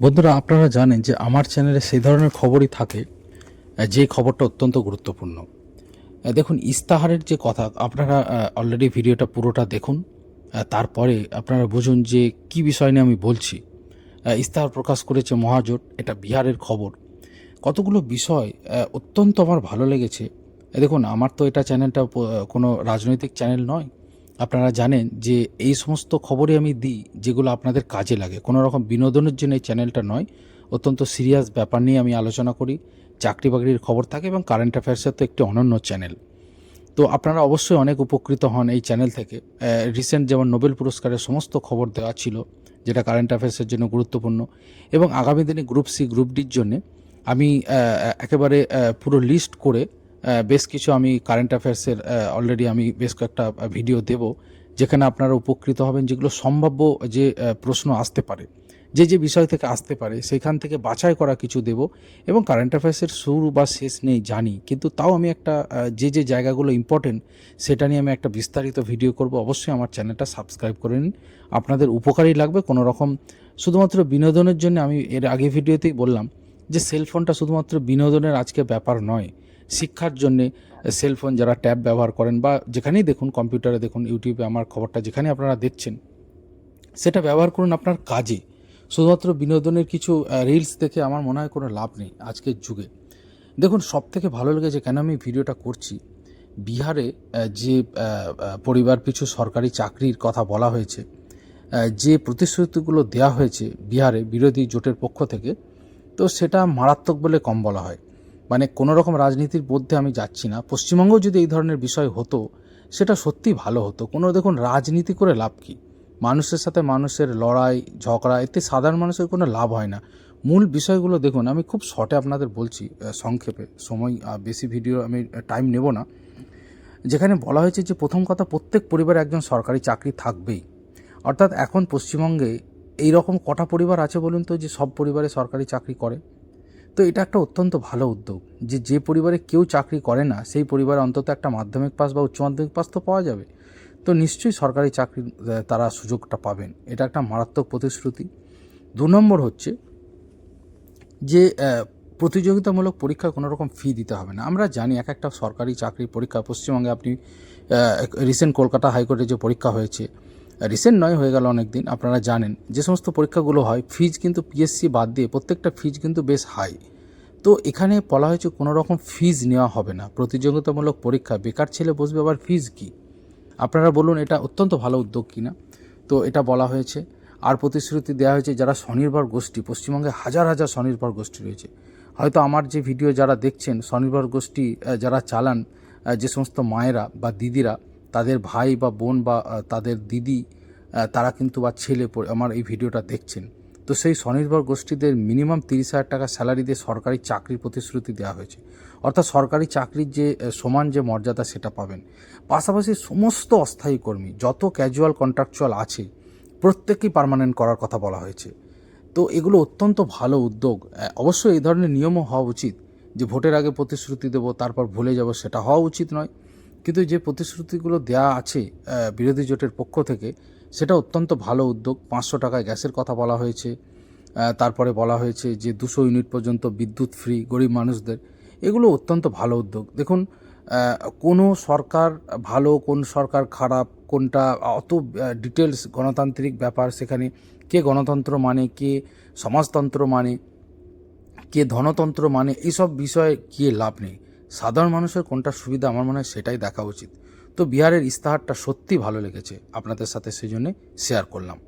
বন্ধুরা, আপনারা জানেন যে আমার চ্যানেলে সেই ধরনের খবরই থাকে যে খবরটা অত্যন্ত গুরুত্বপূর্ণ। দেখুন, ইস্তাহারের যে কথা, আপনারা অলরেডি ভিডিওটা পুরোটা দেখুন তারপরে আপনারা বুঝুন যে কি বিষয় নিয়ে আমি বলছি। ইস্তাহার প্রকাশ করেছে মহাজোট, এটা বিহারের খবর। কতগুলো বিষয় অত্যন্ত আমার ভালো লেগেছে। দেখুন, আমার তো এটা চ্যানেলটা কোনো রাজনৈতিক চ্যানেল নয় আপনারা জানেন যে এই সমস্ত খবরই আমি দিই যেগুলো আপনাদের কাজে লাগে। কোনো রকম বিনোদনের জন্য এই চ্যানেলটা নয়। অত্যন্ত সিরিয়াস ব্যাপার নিয়ে আমি আলোচনা করি। চাকরি বাকরির খবর থাকে এবং কারেন্ট অ্যাফেয়ার্সের তো একটি অনন্য চ্যানেল। তো আপনারা অবশ্যই অনেক উপকৃত হন এই চ্যানেল থেকে। রিসেন্ট যেমন নোবেল পুরস্কারের সমস্ত খবর দেওয়া ছিল, যেটা কারেন্ট অ্যাফেয়ার্সের জন্য গুরুত্বপূর্ণ এবং আগামী দিনে গ্রুপ সি, গ্রুপ ডির জন্যে আমি একেবারে পুরো লিস্ট করে বেশ কিছু আমি কারেন্ট অ্যাফেয়ার্সের অলরেডি আমি বেশ কয়েকটা ভিডিও দেব, যেখানে আপনারা উপকৃত হবেন যেগুলো সম্ভাব্য যে প্রশ্ন আসতে পারে। যে যে বিষয় থেকে আসতে পারে, সেখান থেকে বাছাই করা কিছু দেব এবং কারেন্ট অ্যাফেয়ার্সের শুরু বা শেষ নেই জানি, কিন্তু তাও আমি একটা যে যে জায়গাগুলো ইম্পর্টেন্ট সেটা নিয়ে আমি একটা বিস্তারিত ভিডিও করব। অবশ্যই আমার চ্যানেলটা সাবস্ক্রাইব করে নিন। আপনাদের উপকারই লাগবে কোনো রকম শুধুমাত্র বিনোদনের জন্য আমি এর আগে ভিডিওতেই বললাম যে সেলফোনটা শুধুমাত্র বিনোদনের আজকে ব্যাপার নয়। শিক্ষার জন্যে সেলফোন যারা ট্যাব ব্যবহার করেন বা যেখানেই দেখুন কম্পিউটারে দেখুন ইউটিউবে আমার খবরটা যেখানে আপনারা দেখছেন, সেটা ব্যবহার করুন আপনার কাজে। শুধুমাত্র বিনোদনের কিছু রিলস দেখে আমার মনে হয় কোনো লাভ নেই আজকের যুগে। দেখুন সব থেকে ভালো লেগেছে কেন আমি ভিডিওটা করছি? বিহারে যে পরিবার পিছু সরকারি চাকরির কথা বলা হয়েছে যে প্রতিশ্রুতিগুলো দেওয়া হয়েছে বিহারে বিরোধী জোটের পক্ষ থেকে, তো সেটা মারাত্মক বলে কম বলা হয়। মানে কোনো রকম রাজনীতির মধ্যে আমি যাচ্ছি না। পশ্চিমবঙ্গেও যদি এই ধরনের বিষয় হতো, সেটা সত্যি ভালো হতো। কোনো দেখুন, রাজনীতি করে লাভ কী? মানুষের সাথে মানুষের লড়াই, ঝগড়া, এতে সাধারণ মানুষের কোনো লাভ হয় না। মূল বিষয়গুলো দেখুন, আমি খুব শর্টে আপনাদের বলছি সংক্ষেপে। সময় বেশি ভিডিও আমি টাইম নেব না। যেখানে বলা হয়েছে যে প্রথম কথা, প্রত্যেক পরিবারে একজন সরকারি চাকরি থাকবেই। অর্থাৎ এখন পশ্চিমবঙ্গে এই রকম কটা পরিবার আছে বলুন তো, যে সব পরিবারে সরকারি চাকরি করে? তো এটা একটা অত্যন্ত ভালো উদ্যোগ যে যে পরিবারে কেউ চাকরি করে না সেই পরিবারে অন্তত একটা মাধ্যমিক পাস বা উচ্চ মাধ্যমিক পাস তো পাওয়া যাবে। তো নিশ্চয়ই সরকারি চাকরির আহ, তারা সুযোগটা পাবেন। এটা একটা মারাত্মক প্রতিশ্রুতি। দু নম্বর হচ্ছে যে প্রতিযোগিতামূলক পরীক্ষায় কোনো রকম ফি দিতে হবে না। আমরা জানি এক একটা সরকারি চাকরির পরীক্ষা পশ্চিমবঙ্গে আপনি রিসেন্ট কলকাতা হাইকোর্টে যে পরীক্ষা হয়েছে রিসেন্ট নয়, হয়ে গেল অনেক দিন আপনারা জানেন, যে সমস্ত পরীক্ষাগুলো হয় ফিজ কিন্তু পিএসসি বাদ দিয়ে প্রত্যেকটা ফিজ কিন্তু বেশ হাই তো এখানে বলা হয়েছে কোনো রকম ফিজ নেওয়া হবে না। প্রতিযোগিতামূলক পরীক্ষা, বেকার ছেলে বসবে আবার ফিজ কী? আপনারা বলুন, এটা অত্যন্ত ভালো উদ্যোগ কিনা? তো এটা বলা হয়েছে। আর প্রতিশ্রুতি দেওয়া হয়েছে যারা স্বনির্ভর গোষ্ঠী, পশ্চিমবঙ্গে হাজার হাজার স্বনির্ভর গোষ্ঠী রয়েছে। হয়তো আমার যে ভিডিও যারা দেখছেন, স্বনির্ভর গোষ্ঠী যারা চালান যে সমস্ত মায়েরা বা দিদিরা তাদের ভাই বা বোন বা তাদের দিদি তারা কিন্তু বা ছেলে পড়ে- আমার এই ভিডিওটা দেখছেন। তো সেই স্বনির্ভর গোষ্ঠীদের মিনিমাম তিরিশ হাজার টাকা স্যালারি দিয়ে সরকারি চাকরির প্রতিশ্রুতি দেওয়া হয়েছে। অর্থাৎ সরকারি চাকরির যে সমান যে মর্যাদা সেটা পাবেন। পাশাপাশি সমস্ত অস্থায়ী কর্মী, যত ক্যাজুয়াল কন্ট্রাকচুয়াল আছে, প্রত্যেককেই পার্মানেন্ট করার কথা বলা হয়েছে। তো এগুলো অত্যন্ত ভালো উদ্যোগ। অবশ্যই এই ধরনের নিয়মও হওয়া উচিত যে ভোটের আগে প্রতিশ্রুতি দেবো, তারপর ভুলে যাব, সেটা হওয়া উচিত নয়। কিন্তু যে প্রতিশ্রুতিগুলো দেওয়া আছে বিরোধী জোটের পক্ষ থেকে, সেটা অত্যন্ত ভালো উদ্যোগ। পাঁচশো টাকায় গ্যাসের কথা বলা হয়েছে। তারপরে বলা হয়েছে যে দুশো ইউনিট পর্যন্ত বিদ্যুৎ ফ্রি, গরিব মানুষদের। এগুলো অত্যন্ত ভালো উদ্যোগ। দেখুন কোনো সরকার ভালো, কোন সরকার খারাপ, কোনটা অত ডিটেলস গণতান্ত্রিক ব্যাপার সেখানে, কে গণতন্ত্র মানে কে সমাজতন্ত্র মানে কে ধনতন্ত্র মানে এইসব বিষয়ে গিয়ে লাভ নেই। সাধারণ মানুষের কোনটা সুবিধা আমার মনে হয় সেটাই দেখা উচিত। তো বিহারের ইস্তাহারটা সত্যি ভালো লেগেছে আপনাদের সাথে সেই জন্যে শেয়ার করলাম।